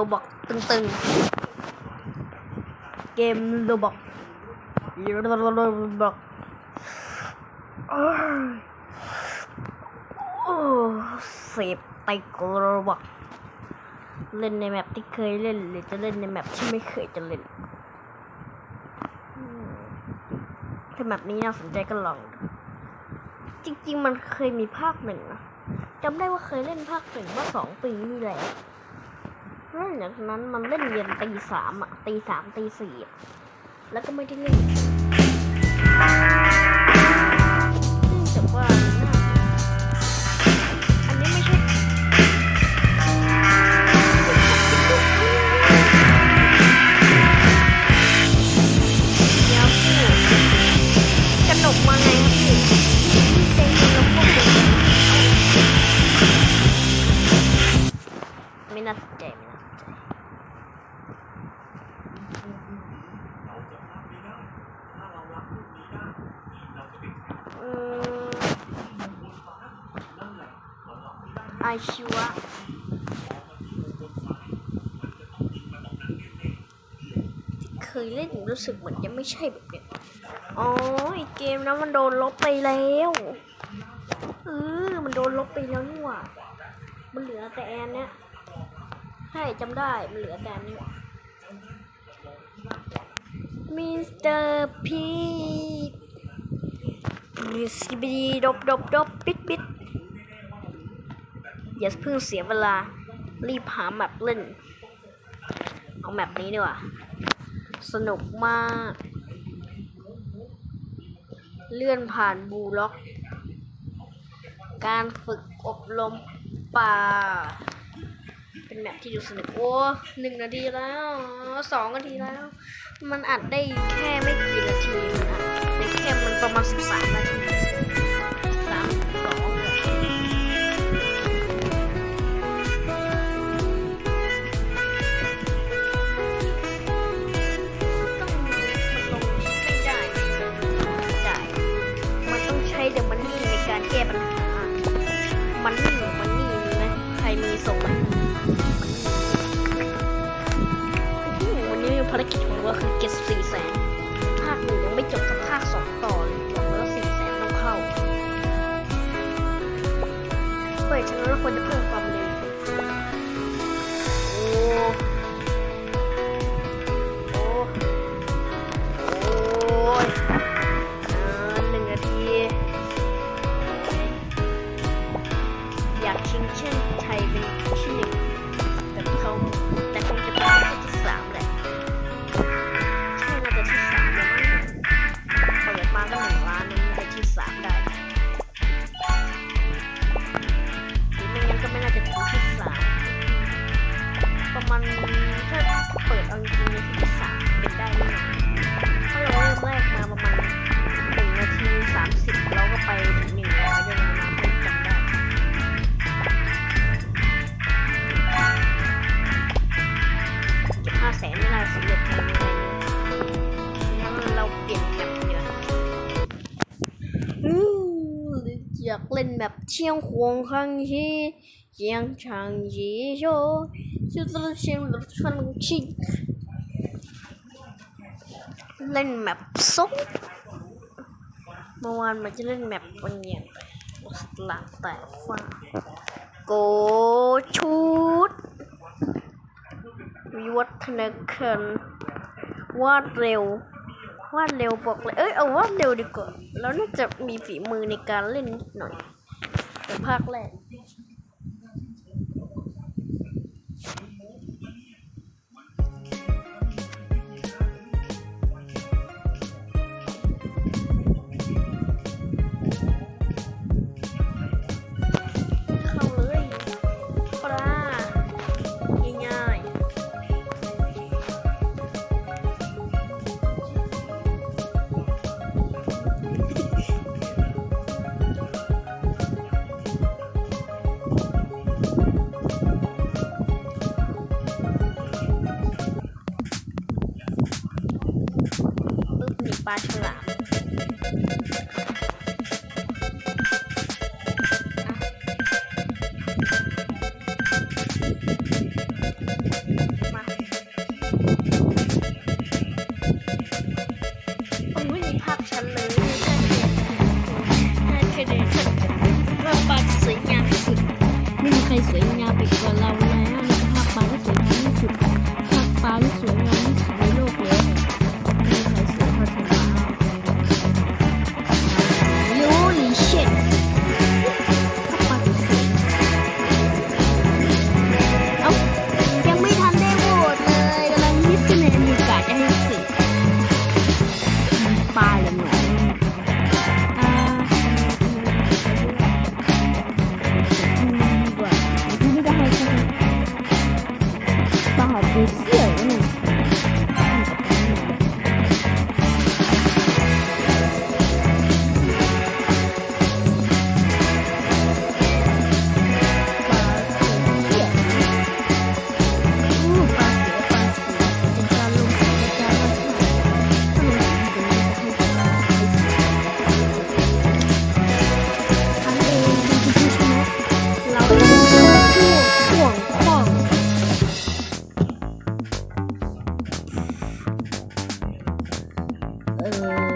โรบอกตึงๆ เกมโรบอกโรบอกโอ้เสพไปกโรบอกเล่นในแมปที่เคยเล่น หรือจะเล่นในแมปที่ไม่เคยจะเล่น ถ้าแมปนี้น่าสนใจก็ลอง จริง ๆ มันเคยมีภาคหนึ่งนะจำได้ว่าเคยเล่นภาคหนึ่งเมื่อสองปีที่แล้ว หลังจากนั้นมันเล่นเย็นตีสามอะตีสามตีสี่แล้วก็ไม่ได้เล่นเนื่องกว่า อาชีวะเคยเล่นรู้สึกเหมือนจะไม่ใช่แบบเนี้ยอ๋อไอเกมนั้นมันโดนลบไปแล้วเออมันโดนลบไปแล้วนี่หว่ามันเหลือแต่แอนเนี้ยใช่จำได้มันเหลือแต่อันนี้มิสเตอร์พีทสบีดบดบดบปิดปิด อย่าเพิ่งเสียเวลา รีบหาแมปเล่น เอาแมปนี้ดีกว่า สนุกมาก เลื่อนผ่านบูล็อก การฝึกอบรมป่า เป็นแมปที่ดูสนุก โอ้หนึ่งนาทีแล้วสองนาทีแล้ว มันอัดได้แค่ไม่กี่นาที มันอัดได้แค่มันประมาณสิบสามนาที ภารกิจของเราคือเก็บสี่แสนภาคหนึ่งยังไม่จบกับภาคสองต่อเลยบอกแล้วสี่แสนต้องเข้าเฮ้ยฉะนั้นเราควรจะเพิ่มความเร็วโอ้โอ้โอ้ยหนึ่งนาที อยากชิงเช่นชัยเป็นที่หนึ่งแต่เขา เปิดเอางๆในที่สามเป็นได้แน่นอนเพราเราเริ่มแรกมาประมาณหนึ่งนาทีสามสิบเราก็ไปถึงหนึ่งร้อยได้แล้วนะผมจำได้เก็บห้าแสนไม่ได้สำเร็จภายในวันนี้งั้นเราเปลี่ยนแมปเดียวอืออยากเล่นแบบเชียงควงข้งที่เชียงชางยีโชชื่อตัวเชียงรถคันชิ เล่นแมปซุกเมื่อวานมันจะเล่นแมปวันเนี้ยหลังแต่ฟ้าโกชุดวิวัฒนาการวาดเร็ววาดเร็วบอกเลย เอ้ยเอาวาดเร็วดีกว่า แล้วน่าจะมีฝีมือในการเล่นนิดหน่อยแต่ภาคแรก เ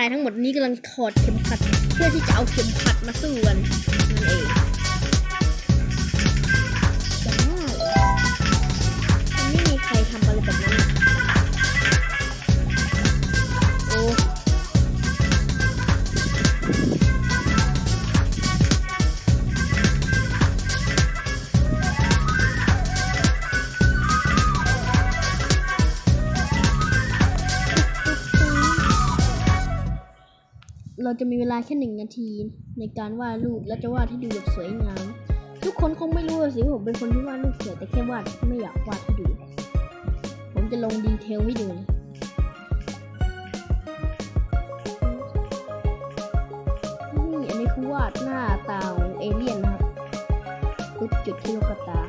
ายทั้งหมดนี้กำลังถอดเข็มขัด เพื่อที่จะเอาเข็มขัดมาสู้กันนั่นเองไม่มีใครทำอะไรแบบนั้น เราจะมีเวลาแค่หนึ่งนาที ในการวาดรูปและจะวาดให้ดูแบบสวยงาม ทุกคนคงไม่รู้สิผมเป็นคนที่วาดรูปสวยแต่แค่วาดไม่อยากวาดให้ดู ผมจะลงดีเทลให้ดูเลยนี่อันนี้คือวาดหน้าตาของเอเลี่ยนนะครับปุ๊บจุดที่ลูกตา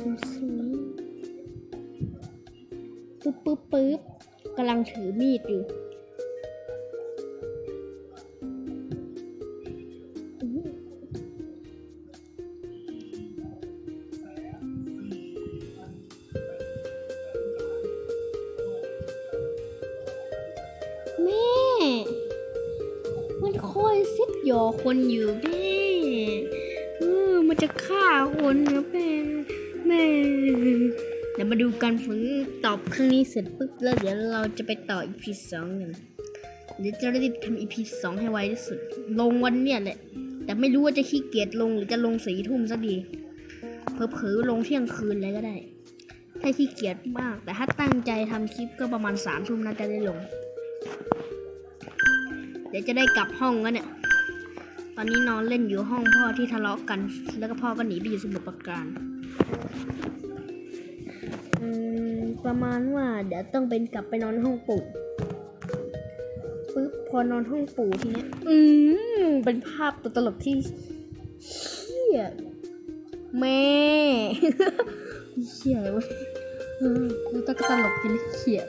ดูสวยๆปึ๊บปึ๊บปึ๊บกำลังถือมีดอยู่แม่ มันคอยเซ็ตหยอคนอยู่แม่เออมันจะฆ่าคนนะแม่ แม่เดี๋ยวมาดูการฝึกตอบครั้งนี้เสร็จปุ๊บแล้วเดี๋ยวเราจะไปต่อ EP สองกันเดี๋ยวจะรีบทำ EP สองให้ไวที่สุด ลงวันเนี่ยแหละ แต่ไม่รู้ว่าจะขี้เกียจลงหรือจะลงสี่ทุ่มซะดีเผลอๆลงเที่ยงคืนเลยก็ได้ ถ้าขี้เกียจมาก แต่ถ้าตั้งใจทำคลิปก็ประมาณสามทุ่มน่าจะได้ลง เดี๋ยวจะได้กลับห้องแล้วเนี่ย ตอนนี้นอนเล่นอยู่ห้องพ่อที่ทะเลาะกัน แล้วก็พ่อก็หนีไปอยู่สมุทรปราการ ประมาณว่า เดี๋ยวต้องเป็นกลับไปนอนห้องปู่ปึ๊บพอนอนห้องปู่ทีเนี้ย อืมเป็นภาพตัวตลกที่เชี่ยแม่เชี่ยเลยวะเออมันก็ตลกจนเขีย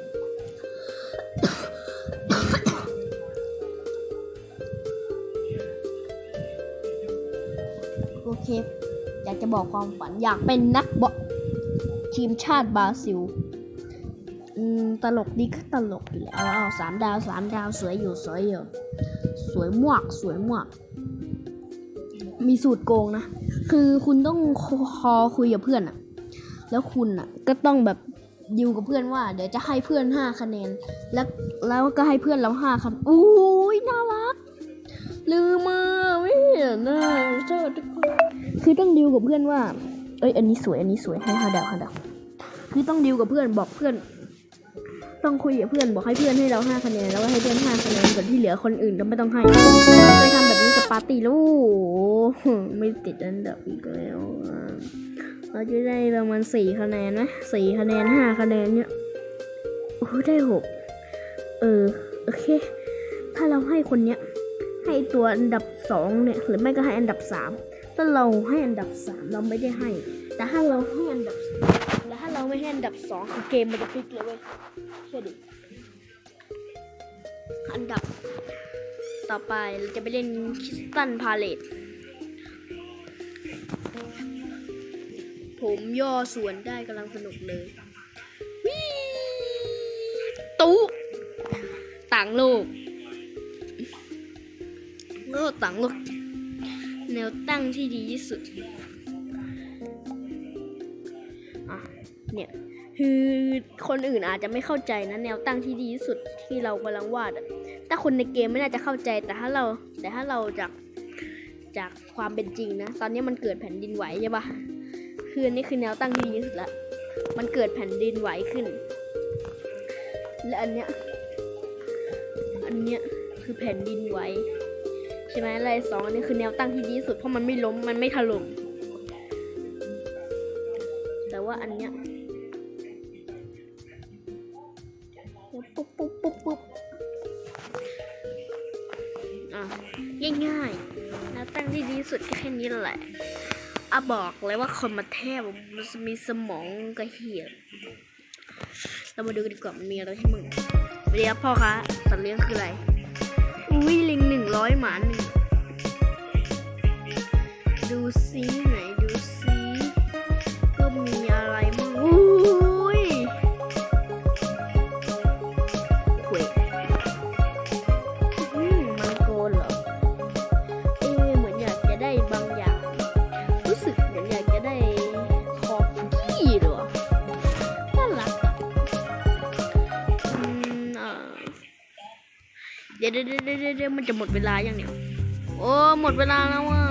โอเคากจะบอกความฝันอยากเป็นนักบอลทีมชาติบราซิลตลกดีก็ตลกอยู่แล้วเอาสามดาวสามดาวสวยอยู่สวยอยู่สวยมากสวยมากมีสูตรโกงนะ คือคุณต้องคอคุยกับเพื่อนอะแล้วคุณอะก็ต้องแบบดิวกับเพื่อนว่า เดี๋ยวจะให้เพื่อนห้าคะแนน แล้วแล้วก็ให้เพื่อนเราห้าคะแนนอุ้ยน่ารัก ลืมมาไม่เห็นนะโทษทุกคน คือต้องดิวกับเพื่อนว่า เอ้ย อันนี้สวย อันนี้สวย ให้ห้าดาวห้าดาว คือต้องดิวกับเพื่อน บอกเพื่อน ต้องคุยกับเพื่อน บอกให้เพื่อนให้เราห้าคะแนน แล้วก็ให้เพื่อนห้าคะแนนส่วนที่เหลือคนอื่นก็ไม่ต้องให้เคยทำแบบนี้กับปาร์ตี้แล้วไม่ติดอันดับอีกแล้ว เราจะได้ประมาณสี่คะแนนไหมสี่คะแนนห้าคะแนนเนี่ย โอ้ ได้หกเออ โอเค ถ้าเราให้คนเนี้ย ให้ตัวอันดับสองเนี่ย หรือไม่ก็ให้อันดับสาม ถ้าเราให้อันดับสามเราไม่ได้ให้ แต่ถ้าเราให้อันดับแต่ถ้าเราไม่ให้อันดับสองคือเกมมันจะพลิกเลยเว้ยเชื่อดิอันดับต่อไปเราจะไปเล่นคิสตันพาเลตผมย่อส่วนได้กำลังสนุกเลยวิตุ๊ต่างโลกโลกต่างโลก แนวตั้งที่ดีที่สุดอะเนี่ยคือคนอื่นอาจจะไม่เข้าใจนะแนวตั้งที่ดีที่สุดที่เรากำลังวาดแต่คนในเกมไม่น่าจะเข้าใจแต่ถ้าเราแต่ถ้าเราจากจากความเป็นจริงนะ ตอนนี้มันเกิดแผ่นดินไหวใช่ปะคืออันนี้คือแนวตั้งที่ดีที่สุดละมันเกิดแผ่นดินไหวขึ้น และอันเนี้ยอันเนี้ยคือแผ่นดินไหว ใช่ไหมไรสองอันนี้คือแนวตั้งที่ดีสุดเพราะมันไม่ล้มมันไม่ถล่มแต่ว่าอันเนี้ยปุ๊บปุ๊บปุ๊บปุ๊บอะง่ายๆแล้วตั้งที่ดีสุดก็แค่นี้แหละอะบอกเลยว่าคนมาแทบมันมีสมองกระเหียบเรามาดูกันดีกว่ามันมีอะไรให้มึงเรียกพ่อคะสัตว์เลี้ยงคืออะไร อุ้ยลิงหนึ่งร้อยหมาหนึ่งดูซิไหน เรียกมันจะหมดเวลาอย่างเนี้ยโอ้หมดเวลาแล้วอะ